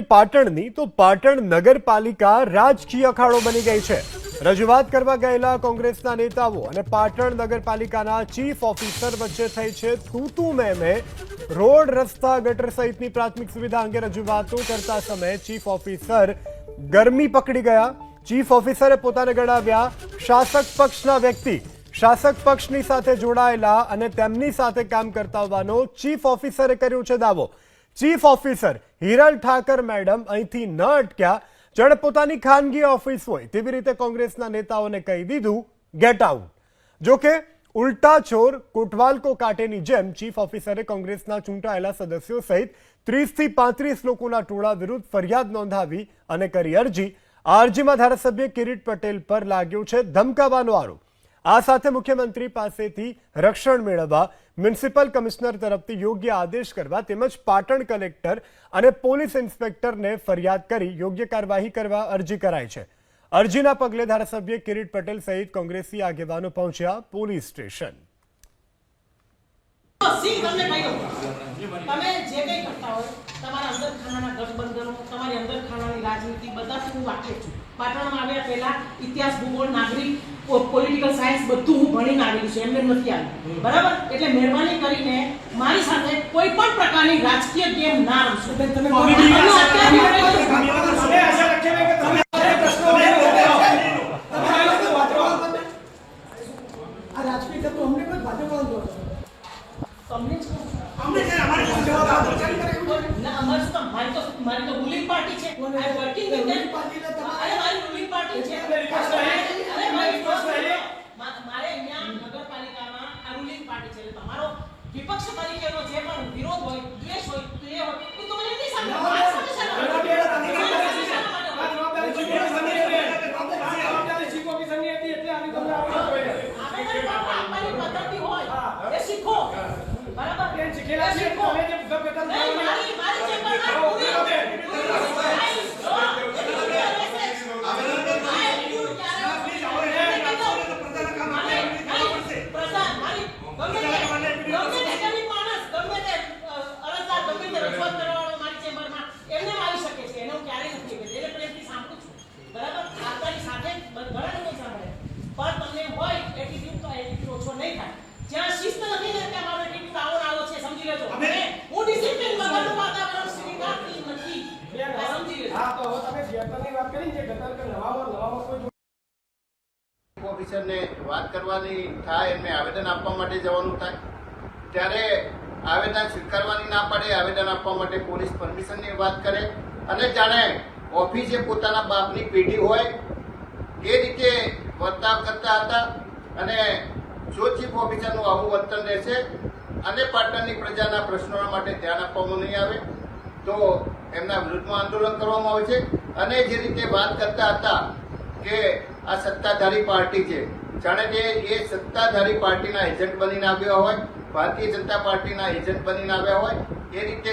પાટણની, તો પાટણ નગરપાલિકા રાજકીય અખાડો બની ગઈ છે. રજૂઆત કરવા ગયેલા કોંગ્રેસના નેતાઓ અને પાટણ નગરપાલિકાના ચીફ ઓફિસર વચ્ચે થઈ છે તૂતુ મેમે. રોડ રસ્તા ગટર સહિતની પ્રાથમિક સુવિધા અંગે રજૂઆતો કરતા સમયે ચીફ ઓફિસર ગરમી પકડી ગયા. ચીફ ઓફિસરે પોતાને ગણાવ્યા શાસક પક્ષના વ્યક્તિ. શાસક પક્ષની સાથે જોડાયેલા અને તેમની સાથે કામ કરતા હોવાનો ચીફ ઓફિસરે કર્યો છે દાવો. Chief officer Hiral Thakar madam અહીંથી ન અટક્યા. જાણે પોતાની ખાનગી ઓફિસ હોય તેવી રીતે કોંગ્રેસના નેતાઓને કહી દીધું ગેટ આઉટ જોકે, ઉલટા ચોર કોટવાલ કો કાંટેની જેમ ચીફ ઓફિસરે કોંગ્રેસના ચૂંટાયેલા સદસ્યો સહિત ત્રીસથી પાંત્રીસ લોકોના ટોળા વિરુદ્ધ ફરિયાદ નોંધાવી અને કરી અરજી. આ અરજીમાં ધારાસભ્ય કિરીટ પટેલ પર લાગ્યો છે ધમકાવાનો આરોપ. આ સાથે મુખ્યમંત્રી પાસેથી રક્ષણ મેળવવા મ્યુનિસિપલ કમિશનર તરફથી યોગ્ય આદેશ કરવા તેમજ પાટણ કલેક્ટર અને પોલીસ ઇન્સ્પેક્ટરને ફરિયાદ કરી યોગ્ય કાર્યવાહી કરવા અરજી કરાઈ છે. અરજીના પગલે ધારાસભ્ય કિરીટ પટેલ સહિત કોંગ્રેસી આગેવાનો પહોંચ્યા પોલીસ સ્ટેશન. તમે જે કંઈ તમારા અંદર ખાનાના ગઠબંધનો તમારી અંદર ખાનાની રાજનીતિ બધાથી હું વાકેફ છું. પાટણમાં આવ્યા પહેલા ઇતિહાસ ભૂગોળ નાગરિક પોલિટિકલ સાયન્સ બધું હું ભણીને આવેલું છું એમને નથી આવ્યું. બરાબર? એટલે મહેરબાની કરીને મારી સાથે કોઈ પણ પ્રકારની રાજકીય ગેમ ના રમશો. આ રાજકીય તત્વો અમને કોઈ ભાજપવાળો જોડે તમને જ કહું છું. અમને અમારી જવાબ આપો. ચાલ કરે એવું છે. ના, અમારી તો મારી તો રૂલિંગ પાર્ટી છે. આઈ વર્કિંગ વિથ ધેમ તમારે- અરે મારી રૂલિંગ પાર્ટી છે. અરે મારી રિક્વેસ્ટ. મારે અહીંયા નગરપાલિકામાં આ રૂલિંગ પાર્ટી છે. એટલે તમારો વિપક્ષ તરીકેનો જે પણ વિરોધ હોય દ્વેષ હોય તો એ હોય તો મને નહીં સામે મારા સામે શાના માટે? જવાબદારી શાના માટે હોય? જવાબદારી ચીફ ઓફિસરની હતી. જવાબદારી ચીફ ઓફિસરની હતી એટલે આવી તમને આવડત હોય. આવેદન પત્ર આપવાની પદ્ધતિ હોય એ શીખો બરાબર બેન શીખેલા એ છે, શીખો. તમે જે ગભેટા નહીં, થવાની- મારી મારી ચેમ્બરમાં પૂરી પૂરી જ્યાં શિસ્ત નથી ને ત્યાં મારો એટીટ્યુડ આવો ને આવો છે સમજી લેજો હું ડિસિપ્લિન વગરનું વાતાવરણ સ્વીકારતી નથી આ સમજી લેજો હા, તો હવે તમે થિયેટરની વાત કરી ઓફિસરને વાત કરવાની થાય, એમને આવેદન આપવા માટે જવાનું થાય. ત્યારે આવેદન સ્વીકારવાની ના પડે, આવેદન આપવા માટે પોલીસ પરમિશનની વાત કરે. અને જાણે ઓફિસે પોતાના બાપની પેઢી હોય, એ રીતે વર્તાવ કરતા હતા. અને જો ચીફ ઓફિસરનું આવું વર્તન રહેશે, અને પાટણની પ્રજાના પ્રશ્નો માટે ધ્યાન આપવામાં નહીં આવે, તો એમના વિરુદ્ધમાં આંદોલન કરવામાં આવે છે. અને જે રીતે વાત કરતા હતા કે આ સત્તાધારી પાર્ટી છે, જાણે કે એ સત્તાધારી પાર્ટીના એજન્ટ બનીને આવ્યા હોય, ભારતીય જનતા પાર્ટીના એજન્ટ બનીને આવ્યા હોય, એ રીતે